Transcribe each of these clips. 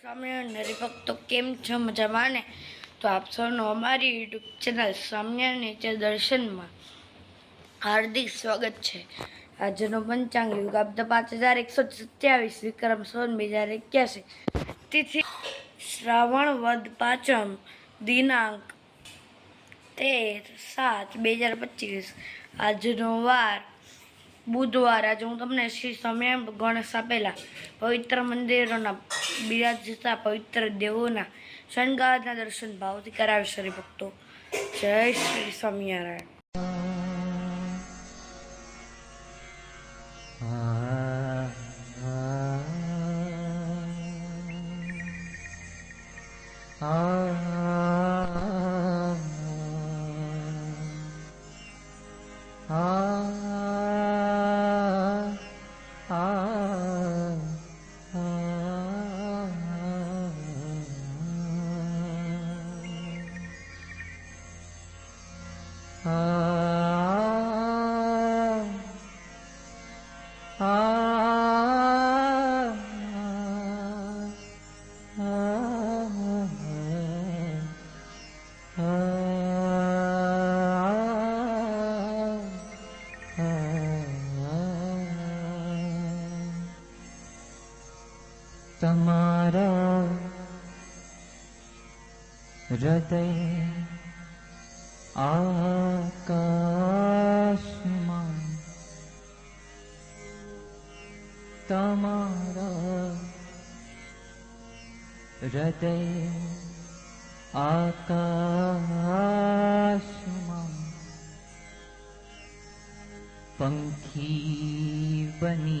સ્વામિનારાયણ હરિભક્તો કેમ છો મજામાં ને? તો આપ સૌનું અમારી યુટ્યુબ ચેનલ સ્વામિનારાયણ નીચે દર્શનમાં હાર્દિક સ્વાગત છે. આજનો પંચાંગ યુગ આપતા પાંચ હજાર એકસો સત્યાવીસ, વિક્રમ સોન બે હજાર એક્યાસી. તિથિ શ્રાવણ વદ પાંચમ, દિનાંક તેર સાત, બે હજાર પચીસ. આજનો વાર બુધવાર, આજે હું તમને શ્રી સ્વામિનારાયણ ગણેશ આપેલા પવિત્ર મંદિરોના બિરાજતા પવિત્ર દેવોના શણગારના દર્શન ભાવથી કરાવીશ ભક્તો જય શ્રી સ્વામિનારાયણ. रत आकाशमा तमारा रत आकाशमा पङ्खी बडक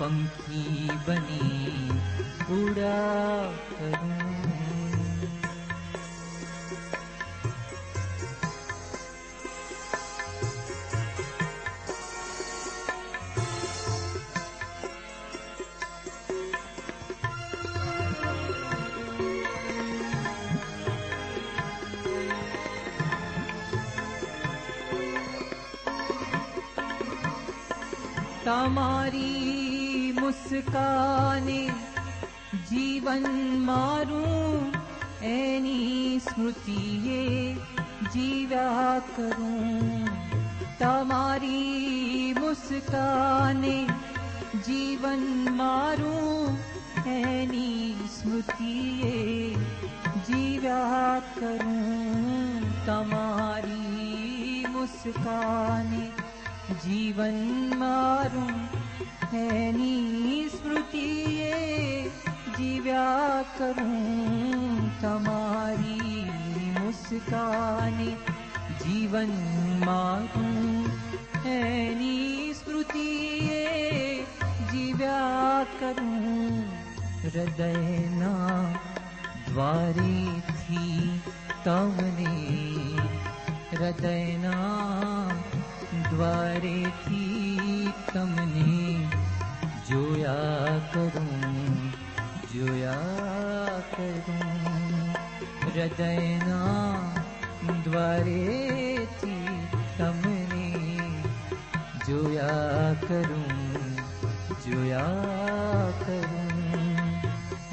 पङ्क्ति ब कर हमारी मुस्काने जीवन मारु एनी स्मृति ये जीवा करूं। तमारी मुस्काने जीवन मारु एनी स्मृति ये जीवा करूं। तमारी मुस्काने जीवन मारु है स्मृति जीव्या कुस्कानि जीवन मारु हैनी स्मृति जीव्या हृदयना थी तवने। हृदयना द्वारे थी तमने जोया करूँ जोया करूँ। हृदयना द्वारे थी कमने। जोया करूँ जोया करूँ।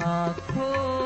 आँखों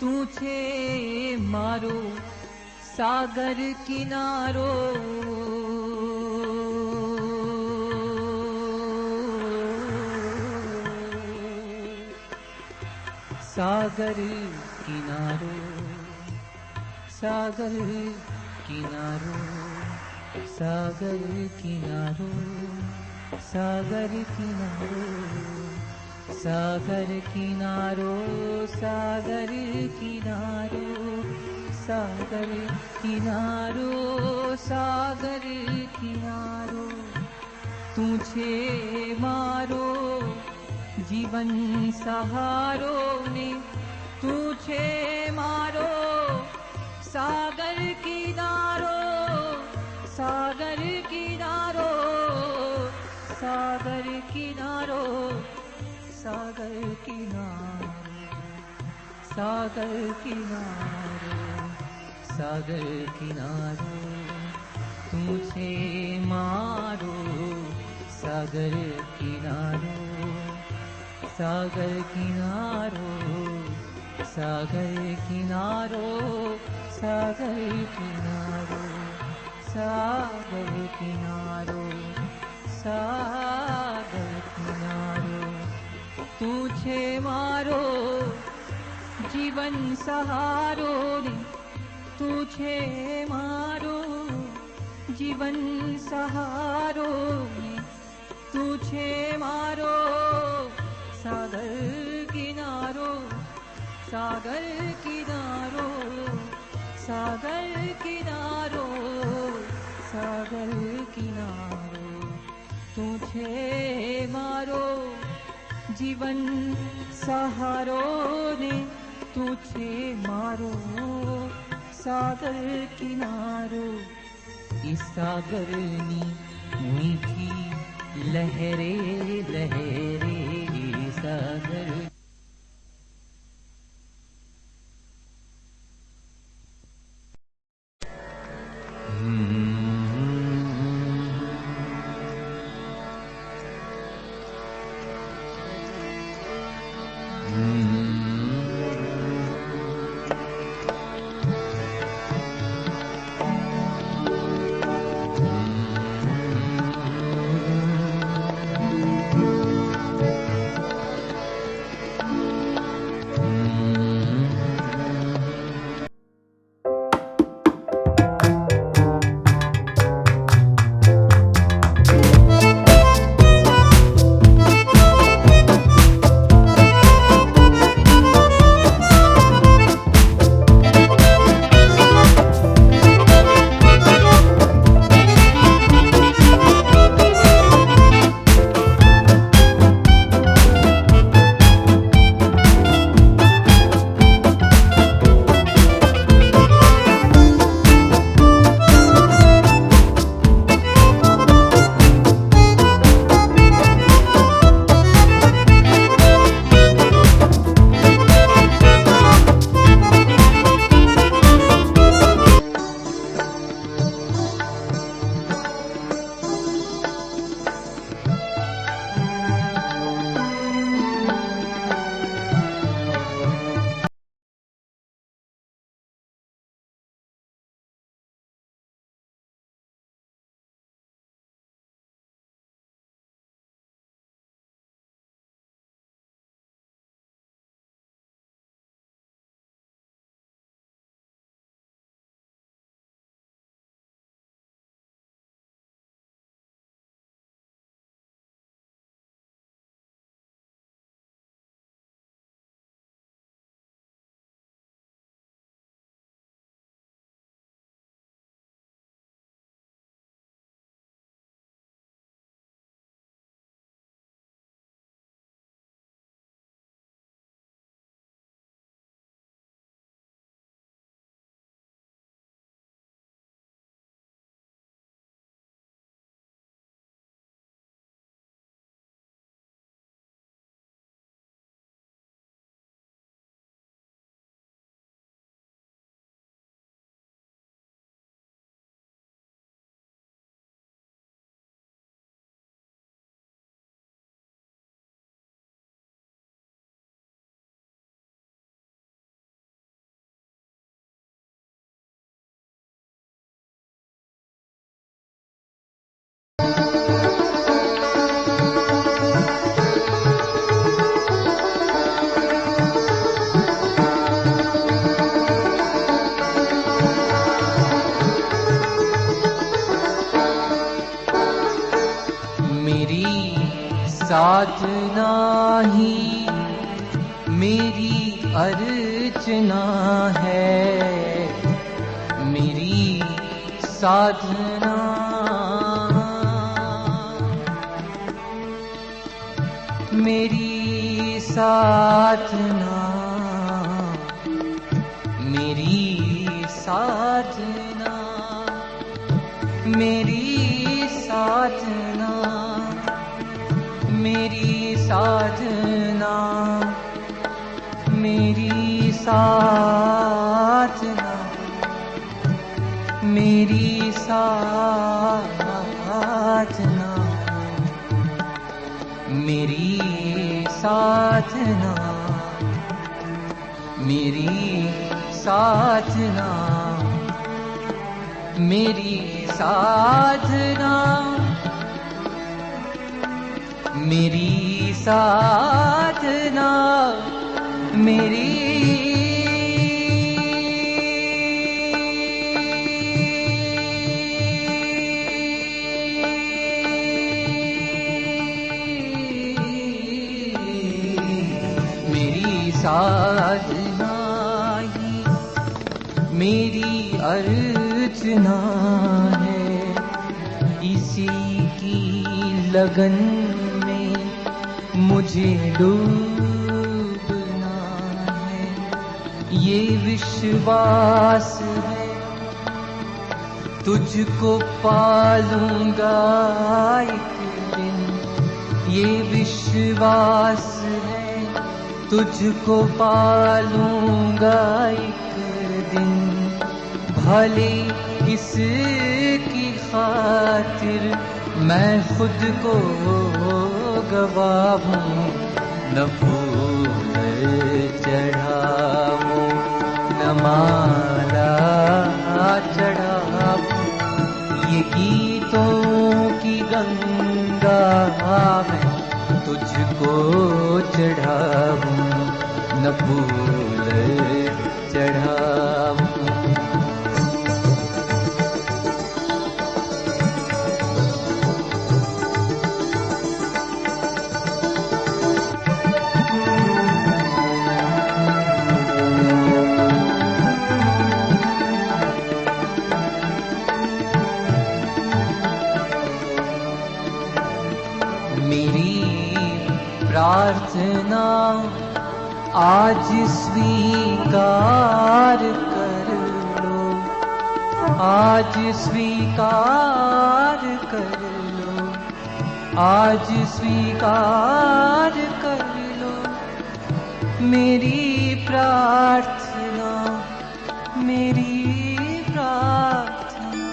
तुझे मारो सागर किनारो। सागर किनारो सागर किनारो सागर किनारो सागर किनारो। सागर किनारो सागर किनारो सागर किनारो सागर किनारो तुझे मारो जीवन सहारो ने तुझे मारो सागर किनारो सागर किनारो सागर सागर किनारे सागर किनारे सागर किनारे, तुझे मारो सागर किनारो सागर किनारो सागर किनारो सागर किनारो सागर किनारो सागर किनारो। તું છે મારો જીવન સહારો રે તું છે મારો જીવન સહારો રે તું છે મારો સાગર કિનારો સાગર કિનારો સાગર કિનારો સાગર કિનારો તું છે મારો जीवन सहारो ने तु ते मारो सागर किनारो। इ सागरी ले सागर। साधना ही मेरी अर्चना है। मेरी साधना। मेरी साधना। मेरी साधना। मेरी साजना मेरी साजना मेरी साजना मेरी साजना मेरी साजना मेरी साजना मेरी अर्चना है। इसी की लगन में मुझे डूबना है। ये विश्वास है, तुझको पालूँगा एक दिन। ये विश्वास है, तुझको पालूँगा एक दिन। भले इसकी खातिर मैं खुद को गवाऊं न फूल चढ़ाऊं, न माला चढ़ाऊं। ये गीतों की गंगा मैं तुझको चढ़ाऊं। न फूल चढ़ाऊं। मेरी प्रार्थना आज स्वीकार कर लो। आज स्वीकार कर लो। आज स्वीकार कर लो। मेरी प्रार्थना मेरी प्रार्थना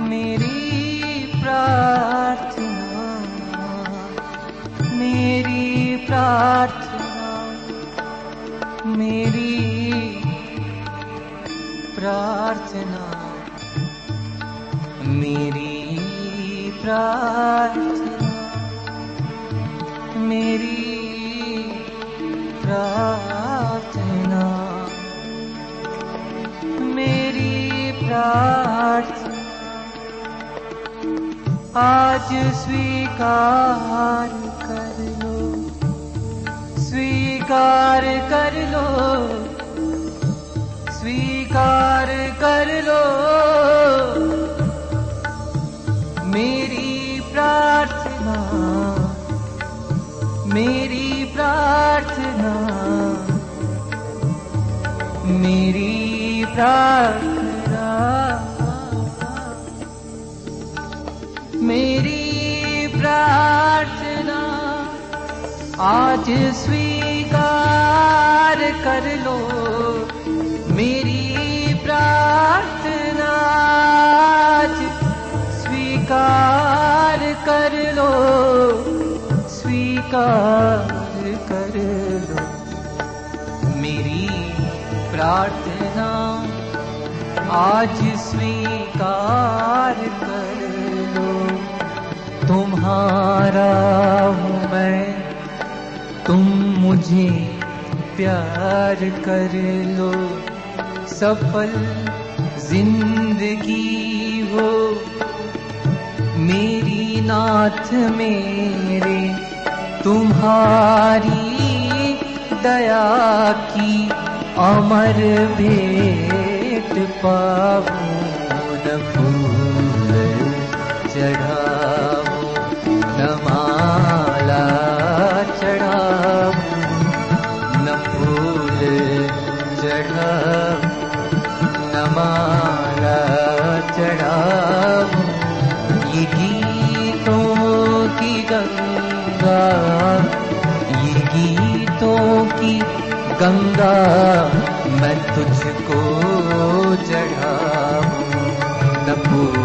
मेरी प्रार्थना। प्रार्थना मेरी प्रार्थना मेरी प्रार्थना मेरी प्रार्थना मेरी प्रार्थना। आज स्वीकार स्वीकार कर लो। स्वीकार कर लो। मेरी प्रार्थना मेरी प्रार्थना मेरी प्रार्थना। मेरी प्रार्थना, आज स्वीकार कर लो, मेरी प्रार्थना आज स्वीकार कर लो, स्वीकार कर लो। मेरी प्रार्थना आज स्वीकार कर लो। तुम्हारा हूँ मैं, तुम मुझे प्यार कर लो। सफल ज़िंदगी हो मेरी नाथ मेरे, तुम्हारी दया की अमर भेंट पाऊँ न फूल चढ़ाऊं गंगा मैं तुझको चढ़ाऊं। न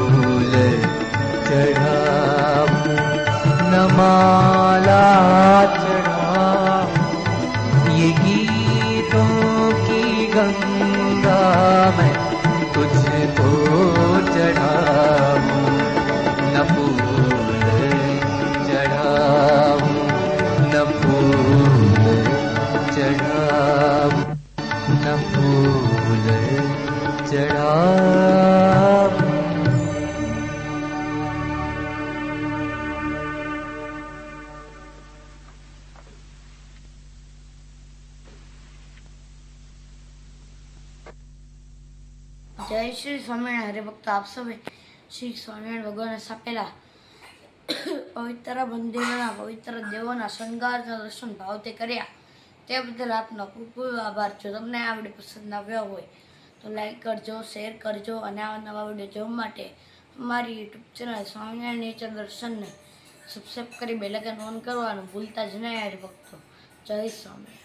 જય શ્રી સ્વામિનારાયણ. હરિભક્ત આપ સૌએ શ્રી સ્વામિનારાયણ ભગવાનના સ્થાપેલા પવિત્ર મંદિરોના, પવિત્ર દેવોના શણગારના દર્શન ભાવતે કર્યા. તે બદલ આપનો ખૂબ ખૂબ આભાર. જો તમને આ વીડિયો પસંદ આવ્યો હોય, તો લાઈક કરજો શેર કરજો અને આવા નવા વીડિયો જોવા માટે અમારી યુટ્યુબ ચેનલ સ્વામિનારાયણ નેચર દર્શનને સબસ્ક્રાઈબ કરી બેલકન ઓન કરવાનું ભૂલતા જ નહીં હરિભક્તો જય સ્વામી